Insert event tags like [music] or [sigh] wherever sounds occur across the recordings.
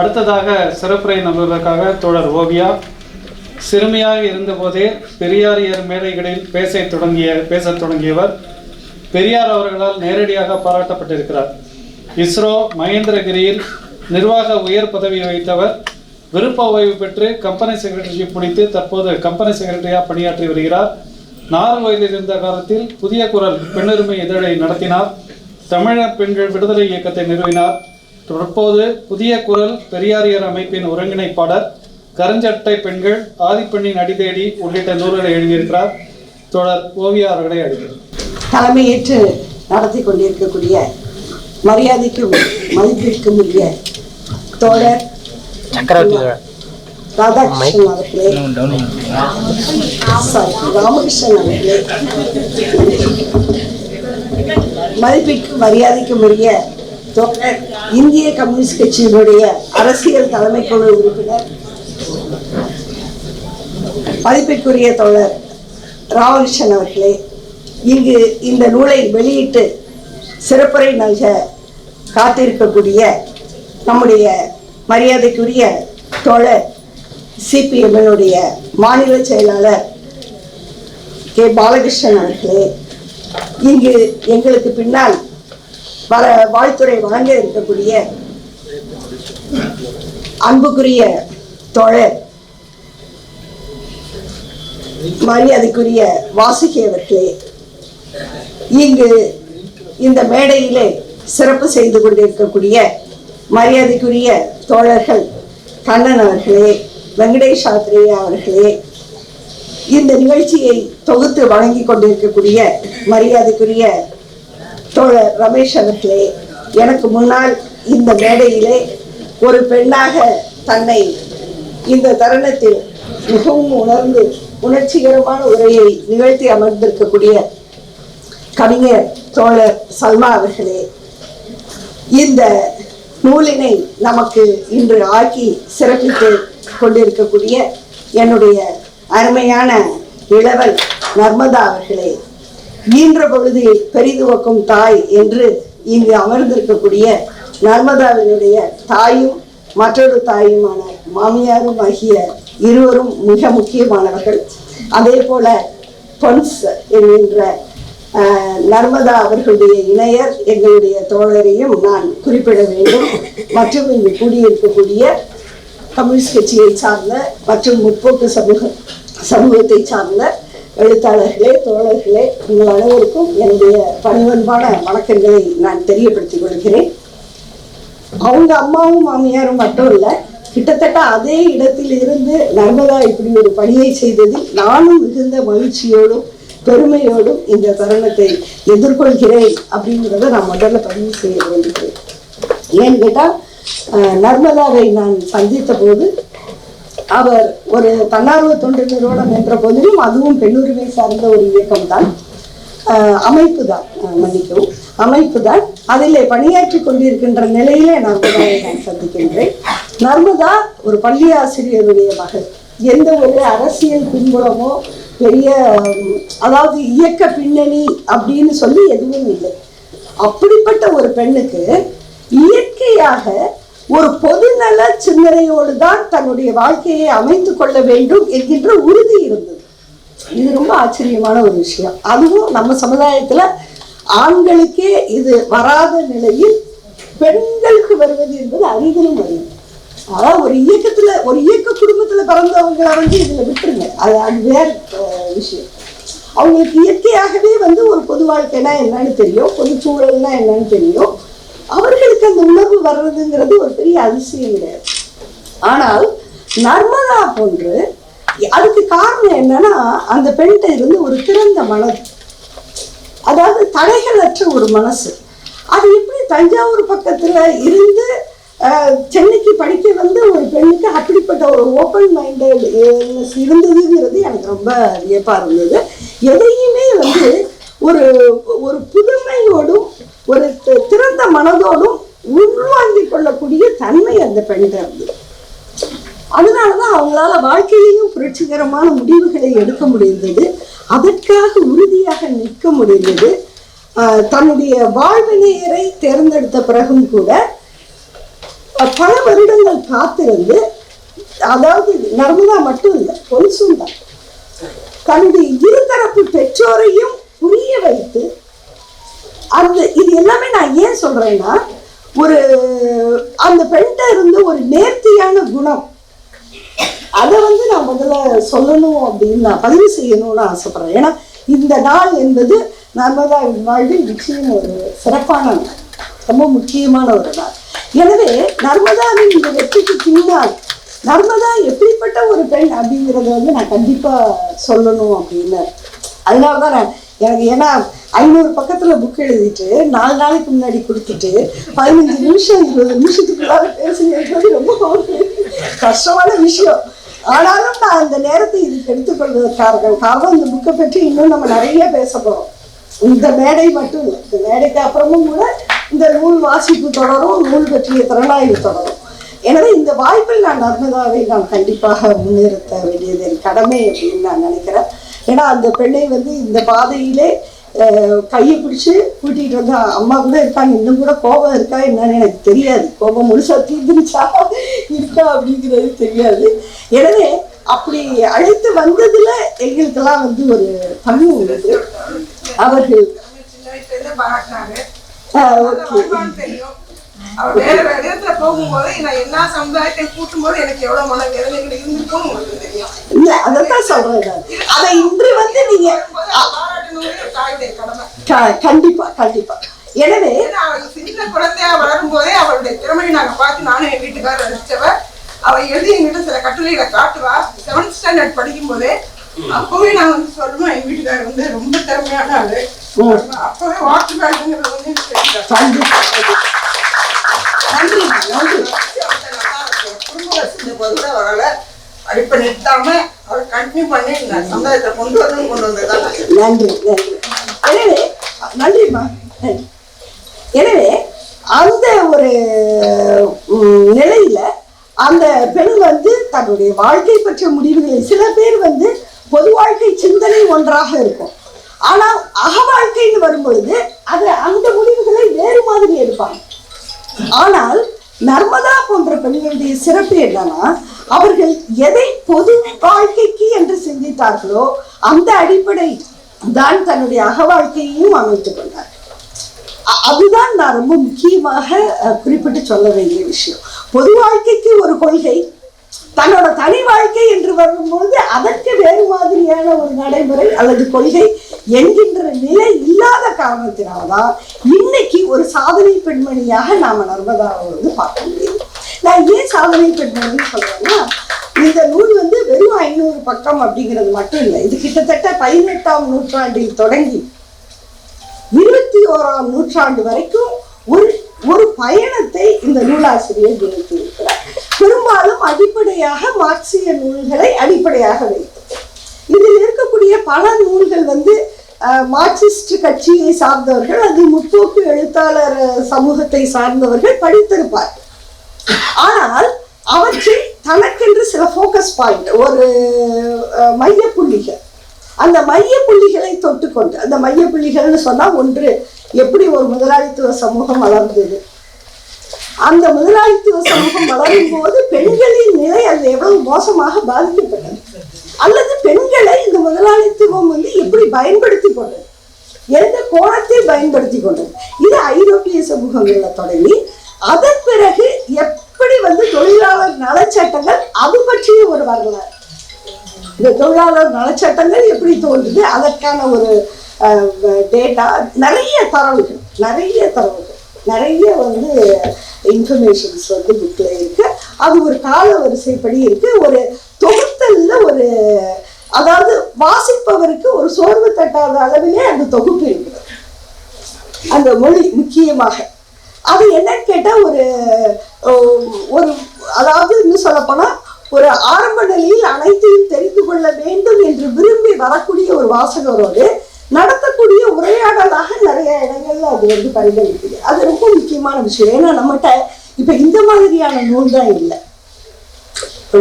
அடுத்ததாக சிறப்புரை நல்வதற்காக தோழர் ஓவியா சிறுமியாக இருந்தபோதே பெரியாரியர் மேடைகளில் பேசத் தொடங்கிய பேசத் தொடங்கியவர் பெரியார் அவர்களால் நேரடியாக பாராட்டப்பட்டிருக்கிறார். இஸ்ரோ மகேந்திரகிரியில் நிர்வாக உயர் பதவி வகித்தவர் விருப்ப ஓய்வு பெற்று கம்பெனி செக்ரட்டரிஷிப் முடித்து தற்போது கம்பெனி செக்ரட்டரியாக பணியாற்றி வருகிறார். நாலு வயதில் இருந்த காலத்தில் புதிய குரல் பெண்ணுரிமை இதழை நடத்தினார். தமிழர் பெண்கள் விடுதலை இயக்கத்தை நிறுவினார். தற்போது புதிய குரல் பெரியாரியர் அமைப்பின் ஒருங்கிணைப்பாளர் கருஞ்சட்டை பெண்கள் ஆதிப்பெண்ணின் அடிதேடி உள்ளிட்ட நூல்களை எழுதியிருக்கிறார். தொடர் ஓவியா அவர்களை அழைக்கிறேன் தலைமையேற்று நடத்தி கொண்டிருக்கக்கூடிய மரியாதைக்கும் மதிப்பிற்கும் உரிய தோழர் சக்கரவர்த்தி ராதாகிருஷ்ணன் அவர்களே. சாரி ராமகிருஷ்ணன் அவர்களே. மதிப்பிற்கும் மரியாதைக்கும் உரிய இந்திய கம்யூனிஸ்ட் கட்சியினுடைய அரசியல் தலைமை குழு உறுப்பினர் மதிப்பிற்குரிய தோழர் ராமகிருஷ்ணன் அவர்களே இங்கு இந்த நூலை வெளியிட்டு சிறப்புரை நல்க காத்திருக்கக்கூடிய நம்முடைய மரியாதைக்குரிய தோழர் சிபிஎம்னுடைய மாநில செயலாளர் கே. பாலகிருஷ்ணன் அவர்களே இங்கு எங்களுக்கு பின்னால் வர வாழ்த்துறை வழங்க இருக்கக்கூடிய அன்புக்குரிய தோழர் மரியாதைக்குரிய வாசுகியவர்களே இங்கு இந்த மேடையிலே சிறப்பு செய்து கொண்டிருக்கக்கூடிய மரியாதைக்குரிய தோழர்கள் கண்ணன் அவர்களே வெங்கடேஷ் ஆத்ரேயா அவர்களே இந்த நிகழ்ச்சியை தொகுத்து வழங்கி கொண்டிருக்கக்கூடிய மரியாதைக்குரிய தோழர் ரமேஷ் அவர்களே எனக்கு முன்னால் இந்த மேடையிலே ஒரு பெண்ணாக தன்னை இந்த தருணத்தில் மிகவும் உணர்ந்து உணர்ச்சிகரமான உரையை நிகழ்த்தி அமர்ந்திருக்கக்கூடிய கவிஞர் தோழர் சல்மா அவர்களே இந்த நூலினை நமக்கு இன்று ஆக்கி சிறப்பித்து கொண்டிருக்கக்கூடிய என்னுடைய அருமையான இளவல் நர்மதா அவர்களே ஈன்ற பொழுது பெரிதுவக்கும் தாய் என்று இங்கு அமர்ந்திருக்கக்கூடிய நர்மதாவினுடைய தாயும் மற்றொரு தாயுமான மாமியாரும் ஆகிய இருவரும் மிக முக்கியமானவர்கள். அதே போல பொன்ஸ் என்கின்ற நர்மதா அவர்களுடைய இணையர் எங்களுடைய தோழரையும் நான் குறிப்பிட வேண்டும். மற்றும் இங்கு கூடியிருக்கக்கூடிய கம்யூனிஸ்ட் கட்சியை சார்ந்த மற்றும் முற்போக்கு சமூக சமூகத்தை சார்ந்த எழுத்தாளர்களே தோழர்களே உங்கள் அனைவருக்கும் என்னுடைய பணிவன்பான வணக்கங்களை நான் தெரியப்படுத்திக் கொள்கிறேன். அவங்க அம்மாவும் மாமியாரும் மட்டும் இல்ல கிட்டத்தட்ட அதே இடத்தில் இருந்து நர்மதா இப்படி ஒரு பணியை செய்ததில் நானும் மிகுந்த மகிழ்ச்சியோடும் பெருமையோடும் இந்த தருணத்தை எதிர்கொள்கிறேன் அப்படிங்கிறத நான் முதல்ல பதிவு செய்ய வேண்டுகிறேன் ஏன்னு கேட்டால் அஹ், நர்மதாவை நான் சந்தித்த போது அவர் ஒரு தன்னார்வ தொண்டு நிறுவனம் என்ற போதிலும் அதுவும் பெண்ணுரிமை சார்ந்த ஒரு இயக்கம் தான் அமைப்பு தான் மன்னிக்கவும். அமைப்பு தான் அதிலே பணியாற்றி கொண்டிருக்கின்ற நிலையிலே நர்மதாவை நான் சந்திக்கின்றேன். நர்மதா ஒரு பள்ளி ஆசிரியருடைய மகள். எந்த ஒரு அரசியல் பின்புலமோ பெரிய அதாவது இயக்க பின்னணி அப்படின்னு சொல்லி எதுவும் இல்லை. அப்படிப்பட்ட ஒரு பெண்ணுக்கு இயற்கையாக ஒரு பொதுநல சிந்தனையோடு தான் தன்னுடைய வாழ்க்கையை அமைத்து கொள்ள வேண்டும் என்கின்ற உறுதி இருந்தது. இது ரொம்ப ஆச்சரியமான ஒரு விஷயம். அதுவும் நம்ம சமுதாயத்துல ஆண்களுக்கே இது வராத நிலையில் பெண்களுக்கு வருவது என்பது அரிதிலும் வருது அதான் ஒரு இயக்கத்துல ஒரு இயக்க குடும்பத்துல பிறந்தவங்களை வந்து இதுல விட்டுருங்க. அது அது வேற விஷயம். அவங்களுக்கு இயற்கையாகவே வந்து ஒரு பொது வாழ்க்கைனா என்னன்னு தெரியும் பொது சூழல்னா என்னன்னு தெரியும். அவர்களுக்கு அந்த உணர்வு வர்றதுங்கிறது ஒரு பெரிய அதிசயம் கிடையாது. ஆனால் நர்மதா போன்று அதுக்கு காரணம் என்னன்னா அந்த பெண்கிட்ட இருந்து ஒரு திறந்த மனது. அதாவது தடைகளற்ற ஒரு மனசு. அது எப்படி தஞ்சாவூர் பக்கத்துல இருந்து சென்னைக்கு படிக்க வந்து ஒரு பெண்ணுக்கு அப்படிப்பட்ட ஒரு ஓப்பன் மைண்டட் இருந்ததுங்கிறது எனக்கு ரொம்ப வியப்பா இருந்தது. எதையுமே வந்து ஒரு ஒரு புதுமையோடும் ஒரு திறந்த மனதோடும் உள்வாங்கி கொள்ளக்கூடிய தன்மை அந்த பெண்கிட்ட இருந்தது அதனாலதான் அவங்களால வாழ்க்கையிலையும் புரட்சிகரமான முடிவுகளை எடுக்க முடிந்தது. அதற்காக உறுதியாக நிற்க முடிந்தது. ஆஹ் தன்னுடைய வாழ்வினையரை தேர்ந்தெடுத்த பிறகும் கூட பல வருடங்கள் காத்திருந்து அதாவது நர்மதா மட்டும் இல்லை பொலிசும் தான் தன்னுடைய இருதரப்பு பெற்றோரையும் புரிய வைத்து அந்த இது எல்லாமே நான் ஏன் சொல்றேன்னா ஒரு அந்த பெண்கிட்ட இருந்து ஒரு நேர்த்தியான குணம். அதை வந்து நான் முதல்ல சொல்லணும் அப்படின்னு நான் பதிவு செய்யணும்னு ஆசைப்படுறேன். ஏன்னா இந்த நாள் என்பது நர்மதா வாழ்வில் நிச்சயம் ஒரு சிறப்பான நாள். ரொம்ப முக்கியமான ஒரு நாள். எனவே நர்மதாவின் இந்த வெற்றிக்கு பின்னால் நர்மதா எப்படிப்பட்ட ஒரு பெண் அப்படிங்கிறத வந்து நான் கண்டிப்பாக சொல்லணும் அப்படின்னு. அதனால தான் நான் எனக்கு ஏன்னா ஐநூறு பக்கத்தில் புக் எழுதிட்டு நாலு நாளைக்கு முன்னாடி கொடுத்துட்டு பதினஞ்சு நிமிஷம் இருபது நிமிஷத்துக்குள்ளார பேசுகிறது ரொம்ப கஷ்டமான விஷயம். ஆனாலும் நான் அந்த நேரத்தை இதுக்கு எடுத்துக்கொள்வதற்காக காரணம் இந்த புக்கை பற்றி இன்னும் நம்ம நிறைய பேச போகிறோம் இந்த மேடை மட்டும் இந்த மேடைக்கு அப்புறமும் கூட இந்த நூல் வாசிப்பு தொடரும் நூல் பற்றிய திறனாய்வு தொடரும். எனவே இந்த வாய்ப்பில் நான் நர்மதாவை நான் கண்டிப்பாக முன்னிறுத்த வேண்டியது என் கடமை அப்படின்னு நான் நினைக்கிறேன். ஏன்னா அந்த பெண்ணை வந்து இந்த பாதையிலே கையை பிடிச்சு கூட்டிகிட்டு வந்து அம்மா கூட இருக்காங்க இன்னும் கூட கோபம் இருக்கா என்னன்னு எனக்கு தெரியாது. கோபம் முழுசா தீர்ந்துருச்சா இருக்கா அப்படிங்கிறது தெரியாது. எனவே அப்படி அழைத்து வந்ததுல எங்களுக்கெல்லாம் வந்து ஒரு பங்கு உள்ளது. அவர்கள் ஓகே. வேற வேற இடத்துல போகும்போது நான் எல்லா சமுதாயத்தையும் கூட்டும்போது எனக்கு எவ்வளவு மன வேதனைகள் உங்களுக்கு தெரியும். இல்ல அதைத்தான் சொல்றேன். அதை இன்று வந்து நீங்க அவர் கண்டிப்பா கண்டிப்பா. எனவே சின்ன குழந்தையா வளரும் போதே அவளுடைய திறமையை நாங்க பார்த்து நானும் என் வீட்டுக்காரர் ரசிச்சவ அவ எழுதி எங்கிட்ட சில கட்டுரைகளை காட்டுவா. செவன்த் ஸ்டாண்டர்ட் படிக்கும் போதே அப்பவே நான் வந்து சொல்லுவேன் என் வீட்டுக்காரர் வந்து ரொம்ப திறமையான ஆளு. அப்பவே வாட்டர் பேக்குங்கிறது வந்து எனக்கு நன்றி நன்றி. அடிப்படை நிறுத்தாம அவர் கண்டினியூ பண்ணி சமுதாயத்தை கொண்டு வரணும் கொண்டு வந்ததுதான் நன்றி எனவே நன்றிம்மா. நன்றி எனவே அந்த ஒரு நிலையில அந்த பெண் வந்து தன்னுடைய வாழ்க்கை பற்றிய முடிவுகளை சில பேர் வந்து பொது வாழ்க்கை சிந்தனை ஒன்றாக இருக்கும். ஆனால் அக வாழ்க்கைன்னு வரும்பொழுது அது அந்த முடிவுகளை வேறு மாதிரி எடுப்பாங்க. ஆனால் நர்மதா போன்ற பெண்களுடைய சிறப்பு என்னன்னா அவர்கள் எதை பொது வாழ்க்கைக்கு என்று சிந்தித்தார்களோ அந்த அடிப்படை தான் தன்னுடைய அக வாழ்க்கையையும் அமைத்துக் கொண்டார். அதுதான் நான் ரொம்ப முக்கியமாக குறிப்பிட்டு சொல்ல வேண்டிய விஷயம். பொது வாழ்க்கைக்கு ஒரு கொள்கை தன்னோட தனி வாழ்க்கை என்று வரும்பொழுது அதற்கு வேறு மாதிரியான ஒரு நடைமுறை அல்லது கொள்கை என்கின்ற நிலை இல்லாத காரணத்தினால்தான் இன்னைக்கு ஒரு சாதனை பெண்மணியாக நாம நர்மதாவை வந்து பார்க்க முடியும். நான் ஏன் சாதனை பெண்மணின்னு சொல்றேன்னா இந்த நூல் வந்து வெறும் ஐநூறு பக்கம் அப்படிங்கிறது மட்டும் இல்லை. இது கிட்டத்தட்ட பதினெட்டாம் நூற்றாண்டில் தொடங்கி இருபத்தி ஓராம் நூற்றாண்டு வரைக்கும் ஒரு ஒரு பயணத்தை இந்த நூலாசிரியர் நிறுத்தி இருக்கிறார் பெரும்பாலும் அடிப்படையாக மார்க்சிய நூல்களை அடிப்படையாக வைத்து இதில் இருக்கக்கூடிய பல நூல்கள் வந்து மார்க்சிஸ்ட் கட்சியை சார்ந்தவர்கள் அது முற்போக்கு எழுத்தாளர் சமூகத்தை சார்ந்தவர்கள் படித்திருப்பார். ஆனால் அவற்றில் தனக்கென்று சில ஃபோக்கஸ் பாயிண்ட் ஒரு அஹ், மையப்புள்ளிகள் அந்த மைய புள்ளிகளை தொட்டுக்கொண்டு அந்த மைய புள்ளிகள்னு சொன்னா ஒன்று எப்படி ஒரு முதலாளித்துவ சமூகம் வளர்ந்தது? அந்த முதலாளித்துவ சமூகம் வளரும் போது பெண்களின் நிலை அது எவ்வளவு மோசமாக பாதிக்கப்பட்டது? அல்லது பெண்களை இந்த முதலாளித்துவம் வந்து எப்படி பயன்படுத்தி கொண்டது? எந்த கோணத்தில் பயன்படுத்தி கொண்டது? இது ஐரோப்பிய சமூகங்களில் தொடங்கி அதன் பிறகு எப்படி வந்து தொழிலாளர் நலச்சட்டங்கள் அது பற்றிய ஒரு வரலாறு. இந்த தொழிலாளர் நலச்சட்டங்கள் எப்படி தோன்றுது? அதற்கான ஒரு டேட்டா நிறைய தரவுகள் நிறைய தரவுகள் நிறைய வந்து இன்ஃபர்மேஷன்ஸ் வந்து புக்கில் இருக்கு. அது ஒரு கால வரிசைப்படி இருக்கு. ஒரு தொகுத்தல்ல ஒரு அதாவது வாசிப்பவருக்கு ஒரு சோர்வு தட்டாத அளவிலே அந்த தொகுப்பு இருக்குது. அந்த மொழி முக்கியமாக. அது என்னன்னு கேட்டால் ஒரு ஒரு அதாவது இன்னும் சொல்லப்போனால் ஒரு ஆரம்ப நிலையில் அனைத்தையும் தெரிந்து கொள்ள வேண்டும் என்று விரும்பி வரக்கூடிய ஒரு வாசகரோடு நடத்தக்கூடிய உரையாடலாக நிறைய இடங்கள்ல அது வந்து பரிகணிக்குது அது ரொம்ப முக்கியமான விஷயம். ஏன்னா நம்மகிட்ட இப்ப இந்த மாதிரியான நூல் தான் இல்லை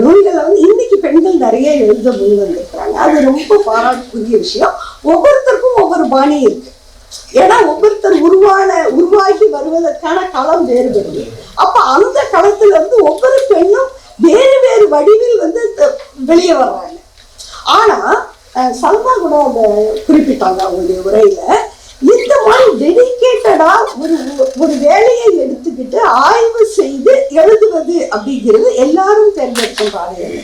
நூல்களை வந்து இன்னைக்கு பெண்கள் நிறைய எழுத முன் வந்திருக்கிறாங்க. அது ரொம்ப பாராட்டுக்குரிய விஷயம். ஒவ்வொருத்தருக்கும் ஒவ்வொரு பாணி இருக்கு. ஏன்னா ஒவ்வொருத்தர் உருவான உருவாகி வருவதற்கான களம் வேறுபடுது. அப்ப அந்த களத்துல இருந்து ஒவ்வொரு பெண்ணும் வேறு வேறு வடிவில் வந்து வெளியே வர்றாங்க. ஆனா அஹ், சல்மா கூட அதை குறிப்பிட்டாங்க அவங்களுடைய உரையில இந்த மாதிரி டெடிக்கேட்டடா ஒரு ஒரு வேலையை எடுத்துக்கிட்டு ஆய்வு செய்து எழுதுவது அப்படிங்கிறது எல்லாரும் தேர்ந்தெடுக்கும் காரியம்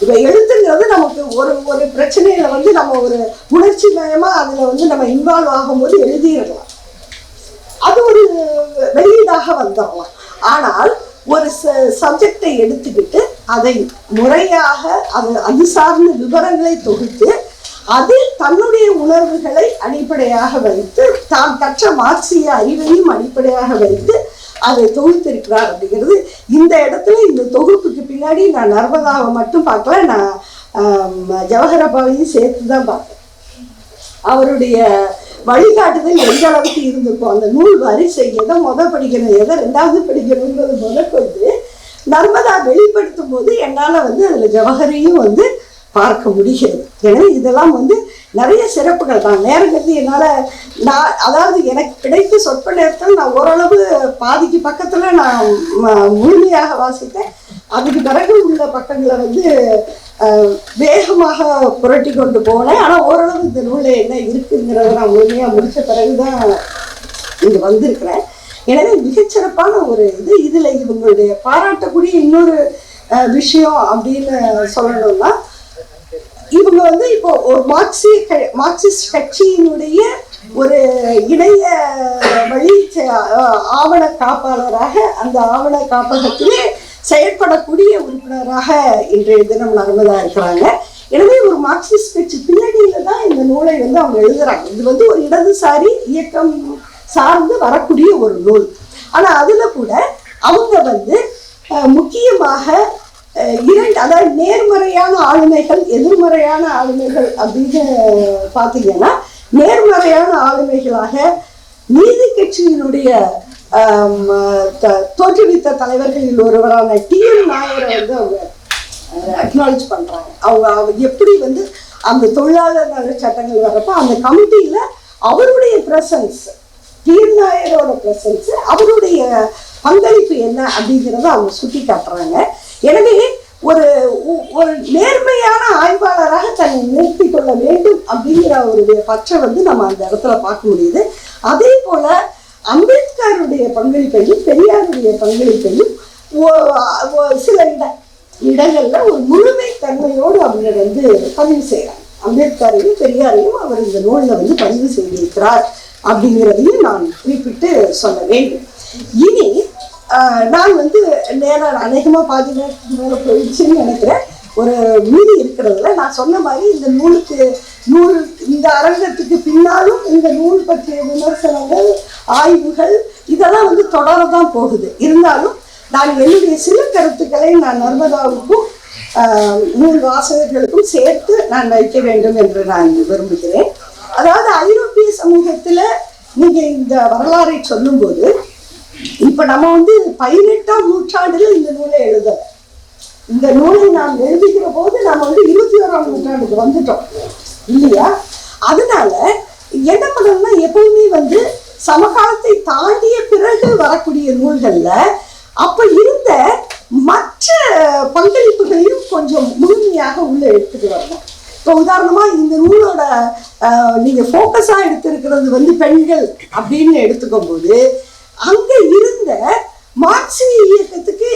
இப்ப எழுத்துங்கிறது நமக்கு ஒரு ஒரு பிரச்சனையில வந்து நம்ம ஒரு உணர்ச்சி மயமா அதுல வந்து நம்ம இன்வால்வ் ஆகும்போது எழுதிடலாம். அது ஒரு வெளியீடாக வந்துடலாம். ஆனால் ஒரு சப்ஜெக்டை எடுத்துக்கிட்டு அதை முறையாக அது அது சார்ந்த விவரங்களை தொகுத்து அதில் தன்னுடைய உணர்வுகளை அடிப்படையாக வைத்து தான் கற்ற மார்க்சிய அறிவையும் அடிப்படையாக வைத்து அதை தொகுத்திருக்கிறார் அப்படிங்கிறது. இந்த இடத்துல இந்த தொகுப்புக்கு பின்னாடி நான் நர்மதாவை மட்டும் பார்க்கல நான் ஆம், ஜவஹரபாவையும் சேர்த்து தான் பார்த்தேன் அவருடைய வழிகாட்டுதல் எந்த அளவுக்கு இருந்திருக்கும் அந்த நூல் வரிசை எதை முத படிக்கணும் எதை ரெண்டாவது படிக்கணுங்கிறது முதற்கொண்டு நர்மதா வெளிப்படுத்தும் போது என்னால் வந்து அதில் ஜவஹரையும் வந்து பார்க்க முடிகிறது. எனவே இதெல்லாம் வந்து நிறைய சிறப்புகள். தான் நேரங்கிறது என்னால் நான் அதாவது எனக்கு கிடைத்த சொற்ப நேரத்தில் நான் ஓரளவு பாதிக்கு பக்கத்தில் நான் ம- முழுமையாக வாசித்தேன். அதுக்கு பிறகு உள்ள பக்கங்களை வந்து வேகமாக புரட்டி கொண்டு போனேன். ஆனால் ஓரளவு இந்த நூலில் என்ன இருக்குங்கிறத நான் முழுமையாக முடித்த பிறகு தான் இங்கே வந்திருக்கிறேன். எனவே மிகச்சிறப்பான ஒரு இது. இதில் இவங்களுடைய பாராட்டக்கூடிய இன்னொரு விஷயம் அப்படின்னு சொல்லணும்னா இவங்க வந்து இப்போ ஒரு மார்க்சிய க- மார்க்சிஸ்ட் கட்சியினுடைய ஒரு இணைய வழி ஆவண காப்பாளராக அந்த ஆவண காப்பகத்திலே செயற்படக்கூடிய உறுப்பினராக இன்றைய தினம் நர்மதா இருக்கிறாங்க. எனவே ஒரு மார்க்சிஸ்ட் கட்சி பின்னணியில தான் இந்த நூலை வந்து அவங்க எழுதுறாங்க. இது வந்து ஒரு இடதுசாரி இயக்கம் சார்ந்து வரக்கூடிய ஒரு நூல். ஆனா அதுல கூட அவங்க வந்து முக்கியமாக இரண்டு அதாவது நேர்மறையான ஆளுமைகள் எதிர்மறையான ஆளுமைகள் அப்படின்னு பார்த்தீங்கன்னா நேர்மறையான ஆளுமைகளாக நீதி கட்சியினுடைய த- தோற்றுவித்த தலைவர்களில் ஒருவரான டி என் நாயரை வந்து அவங்க அக்னாலேஜ் பண்றாங்க. அவங்க அவங்க எப்படி வந்து அந்த தொழிலாளர் நல சட்டங்கள் வர்றப்போ அந்த கமிட்டியில அவருடைய பிரசன்ஸ் தீர் நாயரோட பிரசன்ஸ் அவருடைய பங்களிப்பு என்ன அப்படிங்கிறத அவங்க சுட்டி காட்டுறாங்க எனவே ஒரு ஒரு நேர்மையான ஆய்வாளராக தன்னை நிறுத்தி கொள்ள வேண்டும் அப்படிங்கிற அவருடைய பற்றம் வந்து நம்ம அந்த இடத்துல பார்க்க முடியுது. அதே போல அம்பேத்கருடைய பங்களிப்பையும் பெரியாருடைய பங்களிப்பையும் சில இட இடங்கள்ல ஒரு முழுமை தன்மையோடு அவங்க வந்து பதிவு செய்கிறார். அம்பேத்கரையும் பெரியாரையும் அவர் இந்த நூலில் வந்து பதிவு செய்திருக்கிறார் அப்படிங்கிறதையும் நான் குறிப்பிட்டு சொல்ல வேண்டும். இனி நான் வந்து நேரம் அநேகமாக பாதி நேரத்துக்கு மேலே போயிடுச்சுன்னு நினைக்கிறேன். ஒரு மீதி இருக்கிறதுல நான் சொன்ன மாதிரி இந்த நூலுக்கு நூல் இந்த அரங்கத்துக்கு பின்னாலும் இந்த நூல் பற்றிய விமர்சனங்கள் ஆய்வுகள் இதெல்லாம் வந்து தொடர தான் போகுது. இருந்தாலும் நான் என்னுடைய சில கருத்துக்களை நான் நர்மதாவுக்கும் நூல் வாசகர்களுக்கும் சேர்த்து நான் வைக்க வேண்டும் என்று நான் விரும்புகிறேன். அதாவது ஐரோப்பிய சமூகத்தில் நீங்கள் இந்த வரலாறை சொல்லும்போது இப்ப நம்ம வந்து பதினெட்டாம் நூற்றாண்டுல இந்த நூலை எழுதல இந்த நூலை நாம் எழுதுகிற போது நாம வந்து இருபத்தி ஓராம் நூற்றாண்டுக்கு வந்துட்டோம். இல்லையா? அதனால என்ன பண்ணணும்னா எப்பவுமே வந்து சமகாலத்தை தாண்டிய பிறகு வரக்கூடிய நூல்கள்ல அப்ப இருந்த மற்ற பங்களிப்புகளையும் கொஞ்சம் முழுமையாக உள்ள எடுத்துட்டு வரணும். இப்போ உதாரணமா இந்த நூலோட ஆஹ், நீங்க ஃபோக்கஸா எடுத்திருக்கிறது வந்து பெண்கள் அப்படின்னு எடுத்துக்கும் போது அங்க இருந்த மார்க்சிய இயக்கத்துக்கு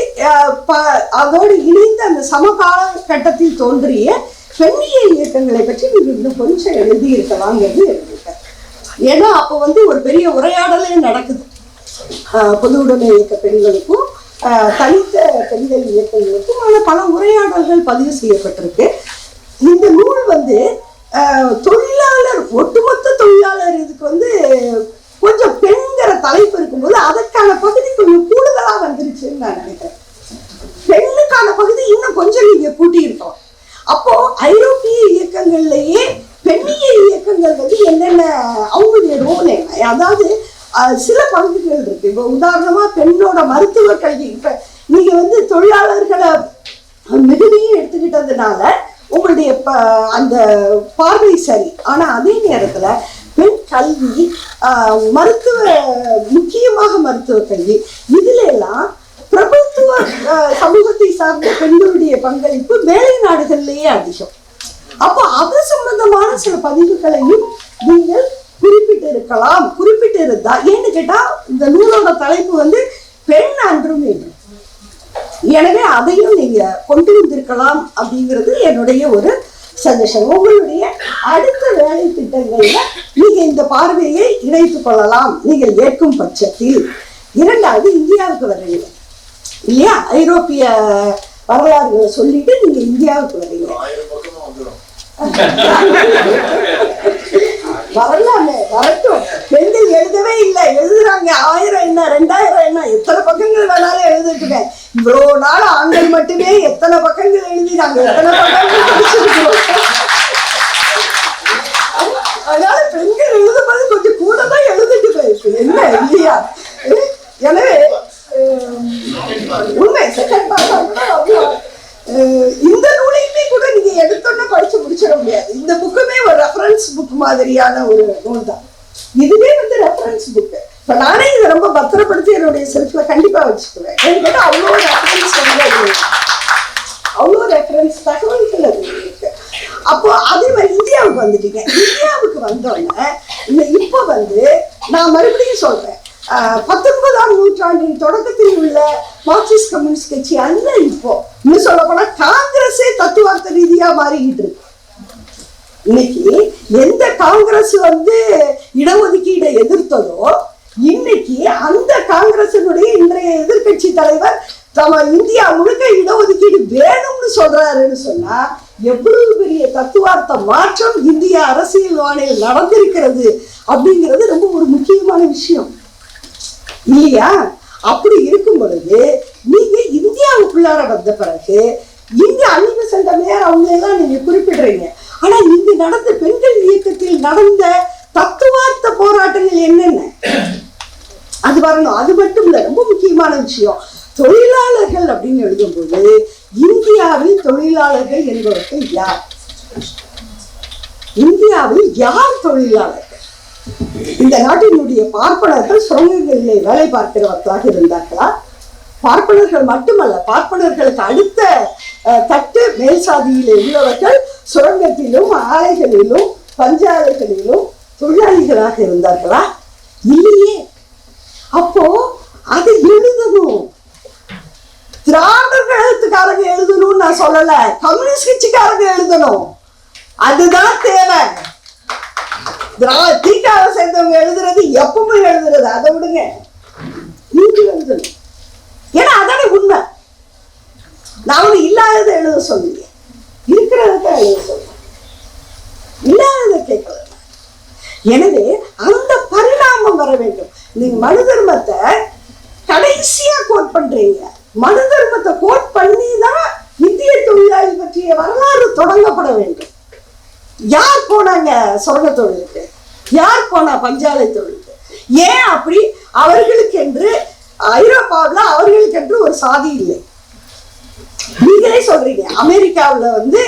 ப- அதோடு இணைந்த அந்த சமகால கட்டத்தில் தோன்றிய பெண்ணிய இயக்கங்களை பற்றி நீங்க இன்னும் கொஞ்சம் எழுதியிருக்கலாங்கிறது எழுதியிருக்கேன் ஏன்னா அப்போ வந்து ஒரு பெரிய உரையாடலே நடக்குது. பொது உடைமை இயக்க பெண்களுக்கும் தனித்த பெண்கள் இயக்கங்களுக்கும் ஆனால் பல உரையாடல்கள் பதிவு செய்யப்பட்டிருக்கு. இந்த நூல் வந்து தொழிலாளர் ஒட்டு தொழிலாளர் இதுக்கு வந்து கொஞ்சம் பெண்கிற தலைப்பு இருக்கும்போது அதற்கான பகுதி கொஞ்சம் கூடுதலா வந்துருச்சுன்னு நான் நினைக்கிறேன் பெண்ணுக்கான பகுதி இன்னும் கொஞ்சம் நீங்க கூட்டி இருக்கலாம் அப்போ ஐரோப்பிய இயக்கங்கள்லயே பெண்ணிய இயக்கங்கள் வந்து என்னென்ன அவங்களுடைய ரோல் என்ன அதாவது அஹ், சில பகுதிகள் இருக்கு. இப்போ உதாரணமா பெண்ணோட மருத்துவ கல்வி. இப்ப நீங்க வந்து தொழிலாளர்களை மிகுதியும் எடுத்துக்கிட்டதுனால உங்களுடைய ப- அந்த பார்வை சரி. ஆனா அதே நேரத்துல பெண் கல்வி மருத்துவ முக்கியமாக மருத்துவ கல்வி இதுல எல்லாம் பிரபுத்துவ சமூகத்தை சார்ந்த பெண்களுடைய பங்களிப்பு வேலை நாடுகள்லேயே அதிகம். அப்போ அது சம்பந்தமான சில பதிவுகளையும் நீங்கள் குறிப்பிட்டு இருக்கலாம் இருந்தா ஏன்னு கேட்டா இந்த நூலோட தலைப்பு வந்து பெண் அன்றும் எனவே அதையும் நீங்க கொண்டு வந்திருக்கலாம் அப்படிங்கிறது என்னுடைய ஒரு சஜஷன் உங்களுடைய அடுத்த வேலை திட்டங்கள்ல நீங்க இந்த பார்வையை இணைத்துக் கொள்ளலாம். நீங்கள் ஏற்கும் பட்சத்தில். இரண்டாவது இந்தியாவுக்கு வர்றீங்க இல்லையா? ஐரோப்பிய வரலாறுகளை சொல்லிட்டு நீங்க இந்தியாவுக்கு வர்றீங்க [laughs] வரலாமே வரட்டும். பெண்கள் எழுதவே இல்லை. எழுதுறாங்க. ஆயிரம் என்ன ரெண்டாயிரம் என்ன? எத்தனை பக்கங்கள் வேணாலும் எழுதிட்டுங்க இவ்வளோ நாள் ஆண்கள் மட்டுமே எத்தனை பக்கங்கள் எழுதினாங்க? எத்தனை பக்கங்கள் படிச்சிருக்கிறோம்? அதனால பெண்கள் எழுதும்போது கொஞ்சம் கூட தான் எழுதிட்டு போயிருக்கு என்ன இல்லையா? எனவே உண்மை செகண்ட் பார்ட் இந்த நூலையுமே கூட நீங்க எடுத்தோன்னே படிச்சு முடிச்சிட முடியாது இந்த புக்குமே ஒரு ரெஃபரன்ஸ் புக் மாதிரியான ஒரு நூல் தான் இதுவே வந்து ரெஃபரன்ஸ் புக் இப்போ நானே இதை ரொம்ப பத்திரப்படுத்தி என்னுடைய செல்ஃபில் கண்டிப்பாக வச்சுக்குவேன். ஏன்னு அவ்வளோ ரெஃபரன்ஸ் வந்து அவ்வளோ ரெஃபரன்ஸ் தகவல்கள் அது இருக்கு. அப்போ அதே மாதிரி இந்தியாவுக்கு வந்துட்டீங்க. இந்தியாவுக்கு வந்தோடனே இந்த இப்போ வந்து நான் மறுபடியும் சொல்கிறேன் பத்தொன்பதாம் நூற்றாண்டின் தொடக்கத்தில் உள்ள மார்க்சிஸ்ட் கம்யூனிஸ்ட் கட்சி அல்ல இப்போ. இன்னும் சொல்ல போனா காங்கிரஸே தத்துவார்த்த ரீதியா மாறிக்கிட்டு இருக்கு. இன்னைக்கு எந்த காங்கிரஸ் வந்து இடஒதுக்கீடை எதிர்த்ததோ இன்னைக்கு அந்த காங்கிரசினுடைய இன்றைய எதிர்க்கட்சி தலைவர் தம இந்தியா முழுக்க இடஒதுக்கீடு வேணும்னு சொல்றாருன்னு சொன்னா எவ்வளவு பெரிய தத்துவார்த்த மாற்றம் இந்திய அரசியல் வானில் நடந்திருக்கிறது அப்படிங்கிறது ரொம்ப ஒரு முக்கியமான விஷயம். இல்லையா? அப்படி இருக்கும் பொழுது நீங்க இந்தியாவுக்குள்ளார வந்த பிறகு இங்க அன்னிம சென்றமையார் அவங்க எல்லாம் நீங்க குறிப்பிடுறீங்க. ஆனா இங்கு நடந்த பெண்கள் இயக்கத்தில் நடந்த தத்துவார்த்த போராட்டங்கள் என்னென்ன? அது வரணும். அது மட்டும் இல்ல ரொம்ப முக்கியமான விஷயம். தொழிலாளர்கள் அப்படின்னு எழுதும்போது இந்தியாவில் தொழிலாளர்கள் என்பவர்கள் யார்? இந்தியாவில் யார் தொழிலாளர்கள்? இந்த நாட்டினுடைய பார்ப்பனர்கள் சுரங்கங்களிலே வேலை பார்க்கிறவர்களாக இருந்தார்களா? பார்ப்பனர்கள் மட்டுமல்ல பார்ப்பனர்களுக்கு அடுத்த தட்டு மேல் உள்ளவர்கள் சுரங்கத்திலும் ஆலைகளிலும் பஞ்சாலைகளிலும் தொழிலாளிகளாக இருந்தார்களா? இல்லையே. அப்போ அதை எழுதணும். திராவிட கழகத்துக்காரங்க எழுதணும்னு நான் சொல்லல. கம்யூனிஸ்ட் கட்சிக்காரங்க எழுதணும். அதுதான் தேவை. திரா தீக்காவை சேர்ந்தவங்க எழுதுறது எப்பவுமே எழுதுறது. அதை விடுங்க. நீங்க எழுதணும். ஏன்னா அதானே உண்மை. நான் ஒன்று இல்லாததை எழுத சொல்லுங்க இருக்கிறத எழுத சொல்லுங்க இல்லாததை கேட்கல எனவே அந்த பரிணாமம் வர வேண்டும். நீங்க மனு தர்மத்தை கடைசியா கோட் பண்றீங்க. மனு தர்மத்தை கோட் பண்ணி தான் இந்திய தொழிலாளி பற்றிய வரலாறு தொடங்கப்பட வேண்டும். யார் போனாங்க சொர்க்க தொழிலுக்கு? யார் போனா பஞ்சாலை தொழிலுக்கு? ஏன் அப்படி? அவர்களுக்கு என்று ஐரோப்பாவில் அவர்களுக்கு என்று ஒரு சாதி இல்லை. நீங்களே சொல்றீங்க. அமெரிக்காவுல வந்து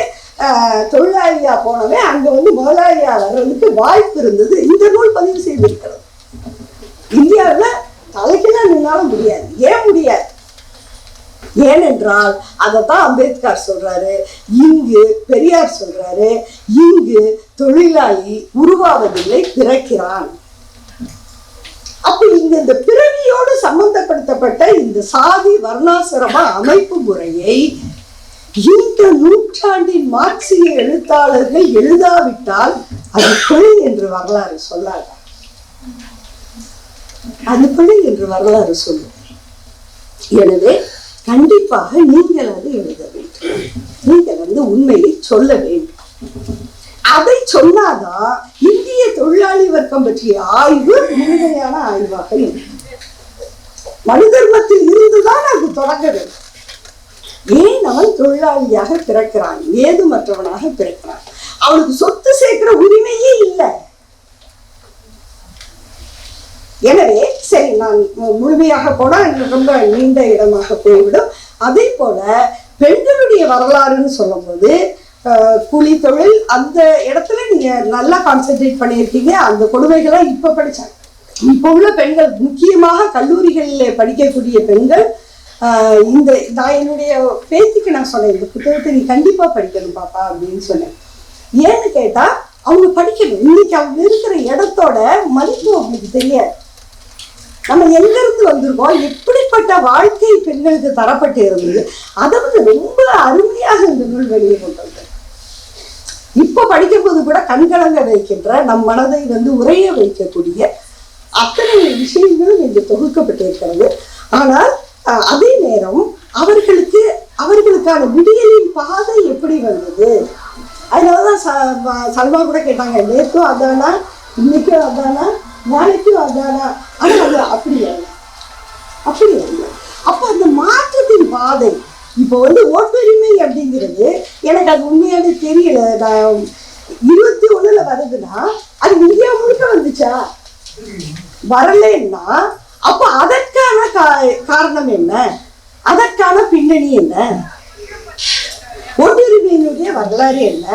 தொழிலாளியா போனவே அங்க வந்து முதலாளியா வர்றதுக்கு வாய்ப்பு இருந்தது. இந்த நூல் பதிவு செய்திருக்கிறது. இந்தியாவில் தலைக்கெல்லாம் நின்னாலும் முடியாது. ஏன் முடியாது? ஏனென்றால் அதைத்தான் அம்பேத்கர் சொல்றாரு. இங்கு பெரியார் சொல்றாரு இங்கு தொழிலாளி உருவாவதில்லை பிறக்கிறான். அப்ப இங்க இந்த பிறவி சம்பந்தப்படுத்தப்பட்ட இந்த சாதி வர்ணாசிரம அமைப்பு முறையை இந்த நூற்றாண்டின் மார்க்சிய எழுத்தாளர்கள் எழுதாவிட்டால் அது பிழை என்று வரலாறு சொல்லாத? அது பிழை என்று வரலாறு சொல்லும். எனவே கண்டிப்பாக நீங்கள் அதை எழுத வேண்டும். நீங்கள் வந்து உண்மையை சொல்ல வேண்டும். அதை சொன்னாதான் இந்திய தொழிலாளி வர்க்கம் பற்றிய ஆய்வு முழுமையான ஆய்வாக இருக்கும். மனிதர்மத்தில் இருந்துதான் அது தொடங்குது. ஏன் அவன் தொழிலாளியாக பிறக்கிறான்? ஏது மற்றவனாக பிறக்கிறான்? அவனுக்கு சொத்து சேர்க்கிற உரிமையே இல்லை. எனவே சரி நான் முழுமையாக போனால் ரொம்ப நீண்ட இடமாக போய்விடும். அதே போல பெண்களுடைய வரலாறுன்னு சொல்லும்போது கூலி தொழில் அந்த இடத்துல நீங்க நல்லா கான்சென்ட்ரேட் பண்ணியிருக்கீங்க. அந்த கொடுமைகளை இப்ப படிச்சாங்க. இப்போ உள்ள பெண்கள் முக்கியமாக கல்லூரிகளில் படிக்கக்கூடிய பெண்கள் ஆஹ் இந்த நான் என்னுடைய பேத்திக்கு நான் சொன்னேன் இந்த புத்தகத்தை நீ கண்டிப்பா படிக்கணும் பாப்பா அப்படின்னு சொன்னேன். ஏன்னு கேட்டா அவங்க படிக்கணும். இன்னைக்கு அவங்க இருக்கிற இடத்தோட மதிப்பு அவங்களுக்கு தெரியாது. நம்ம எங்க இருந்து வந்திருக்கோம்? எப்படிப்பட்ட வாழ்க்கை பெண்களுக்கு தரப்பட்டு இருந்தது? அதை வந்து ரொம்ப அருமையாக இந்த நூல் வெளியே கொண்டு வந்தது. இப்ப படிக்கும் போது கூட கண்கலங்க வைக்கின்ற நம் மனதை வந்து உறைய வைக்கக்கூடிய அத்தனை விஷயங்களும் இங்கு தொகுக்கப்பட்டிருக்கிறது. ஆனால் அதே நேரம் அவர்களுக்கு அவர்களுக்கான விடியலின் பாதை எப்படி வந்தது? அதனாலதான் ச- கூட கேட்டாங்க நேற்றும் அதானா? இன்னைக்கும் அதானா? நாளைக்கும் அதானா? ஆனால் அது அப்படி அல்ல. அப்படி அல்ல. அப்போ அந்த மாற்றத்தின் பாதை இப்போ வந்து ஓட்டுரிமை அப்படிங்கிறது எனக்கு அது உண்மையாவே தெரியல. நான் இருபத்தி ஒண்ணுல வருதுன்னா அது இந்தியா முழுக்க வந்துச்சா? வரலன்னா அப்ப அதற்கான காரணம் என்ன? அதற்கான பின்னணி என்ன? ஒட்டுரிமையினுடைய வரலாறு என்ன?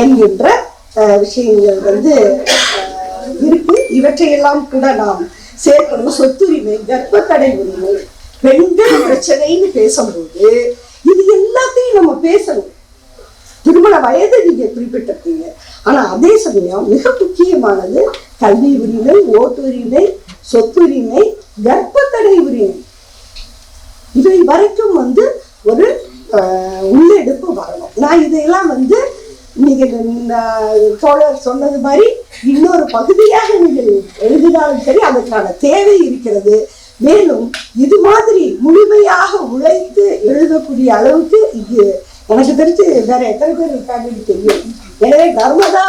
என்கின்ற விஷயங்கள் வந்து இருக்கு. இவற்றையெல்லாம் கூட நாம் சேர்க்கணும். சொத்துரிமை கர்ப்பத்தடை உரிமை பெண்கள் பிரச்சனைன்னு பேசும்போது இது எல்லாத்தையும் நம்ம பேசணும். திருமண வயது நீங்க குறிப்பிட்டிருக்கீங்க. ஆனா அதே சமயம் மிக முக்கியமானது கல்வி உரிமை ஓட்டுரிமை சொத்துரிமை கர்ப்பத்தடை உரிமை. இவை வரைக்கும் வந்து ஒரு உள்ளெடுப்பு வரணும். நான் இதையெல்லாம் வந்து நீங்கள் இந்த தோழர் சொன்னது மாதிரி இன்னொரு பகுதியாக நீங்கள் எழுதினாலும் சரி அதற்கான தேவை இருக்கிறது. மேலும் இது மாதிரி முழுமையாக உழைத்து எழுதக்கூடிய அளவுக்கு இது எனக்கு தெரிஞ்சு வேற எத்தனை பேர் இருக்காங்கன்னு தெரியும். எனவே நர்மதா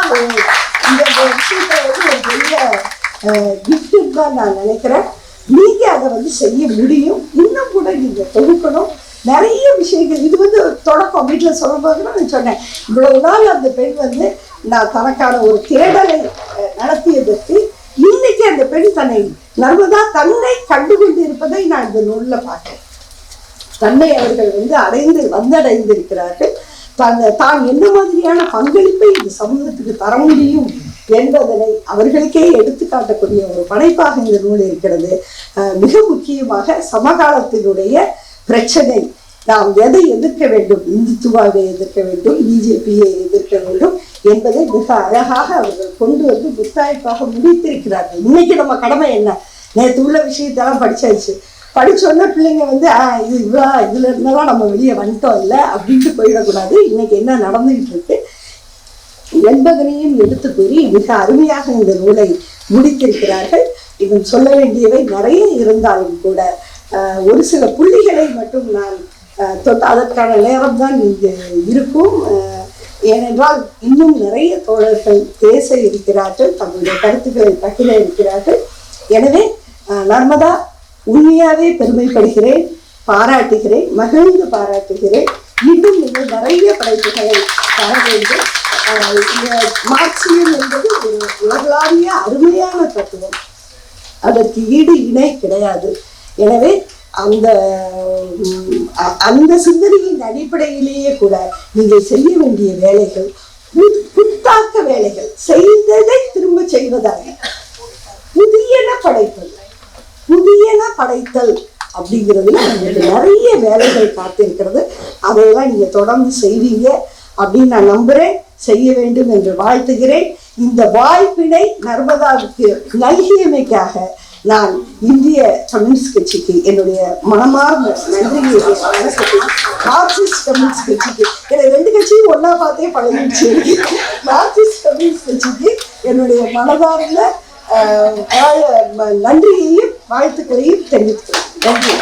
இந்த விஷயத்தை வந்து ஒரு பெரிய கிஃப்ட் தான் நான் நினைக்கிறேன். நீங்கள் அதை வந்து செய்ய முடியும். இன்னும் கூட நீங்கள் தொகுக்கணும். நிறைய விஷயங்கள் இது வந்து தொடக்கம். வீட்டில் சொல்லும்போது நான் சொன்னேன் இவ்வளவு நாள் அந்த பெண் வந்து நான் தனக்கான ஒரு தேடலை நடத்தியதற்கு இன்னைக்கு அந்த பெண் தன்னை நர்மதா தன்னை கண்டுகொண்டு இருப்பதை நான் இந்த நூலில் பார்க்கிறேன் தன்னை அவர்கள் வந்து அடைந்து வந்தடைந்திருக்கிறார்கள். தான் என்ன மாதிரியான பங்களிப்பை இந்த சமூகத்துக்கு தர முடியும் என்பதனை அவர்களுக்கே எடுத்துக்காட்டக்கூடிய ஒரு படைப்பாக இந்த நூல் இருக்கிறது. மிக முக்கியமாக சமகாலத்தினுடைய பிரச்சனை. நாம் எதை எதிர்க்க வேண்டும்? இந்துத்துவாவை எதிர்க்க வேண்டும்? பிஜேபியை எதிர்க்க வேண்டும்? என்பதை மிக அழகாக அவர்கள் கொண்டு வந்து புத்தாய்ப்பாக முடித்திருக்கிறார்கள் இன்னைக்கு நம்ம கடமை என்ன? நேற்று உள்ள விஷயத்தெல்லாம் படிச்சாச்சு. படித்தோடனே பிள்ளைங்க வந்து ஆ இது இவ்வளோ இதில் இருந்தாலும் நம்ம வெளியே வந்துட்டோம் இல்லை அப்படின்ட்டு போயிடக்கூடாது. இன்றைக்கி என்ன நடந்துகிட்டு இருக்கு என்பதனையும் எடுத்து கூறி மிக அருமையாக இந்த நூலை முடித்திருக்கிறார்கள். இன்னும் சொல்ல வேண்டியவை நிறைய இருந்தாலும் கூட ஒரு சில புள்ளிகளை மட்டும் நான் தொட்ட அதற்கான நேரம் தான் இங்கு இருக்கும். ஏனென்றால் இன்னும் நிறைய தோழர்கள் பேச இருக்கிறார்கள் தங்களுடைய கருத்துக்களை பகிர இருக்கிறார்கள். எனவே நர்மதா உண்மையாவே பெருமைப்படுகிறேன் பாராட்டுகிறேன் மகிழ்ந்து பாராட்டுகிறேன். இன்னும் நீங்கள் நிறைய படைப்புகளை தர வேண்டும். மார்க்சியம் என்பது ஒரு உலகளாவிய அருமையான தத்துவம். அதற்கு ஈடு இணை கிடையாது. எனவே அந்த அ- அந்த சிந்தனையின் அடிப்படையிலேயே கூட நீங்கள் செய்ய வேண்டிய வேலைகள் புத்தாக்க வேலைகள் செய்ததை திரும்ப செய்வதாக. புதியன படைப்பது புதியன படைத்தல் அப்படிங்கிறதுல எனக்கு நிறைய வேலைகள் காத்திருக்கிறது அதையெல்லாம் நீங்க தொடர்ந்து செய்வீங்க அப்படின்னு நான் நம்புறேன். செய்ய வேண்டும் என்று வாழ்த்துகிறேன். இந்த வாய்ப்பினை நர்மதாவுக்கு நல்கியமைக்காக நான் இந்திய கம்யூனிஸ்ட் கட்சிக்கு என்னுடைய மனமார்ந்த நன்றியை மார்க்சிஸ்ட் கம்யூனிஸ்ட் கட்சிக்கு. எனக்கு ரெண்டு கட்சியும் ஒன்றா பார்த்தே பழகிடுச்சு. மார்க்சிஸ்ட் கம்யூனிஸ்ட் கட்சிக்கு என்னுடைய மனதார்ந்த நன்றியையும் வாழ்த்துக்களையும் தெரிவித்துக்கிறேன் நன்றி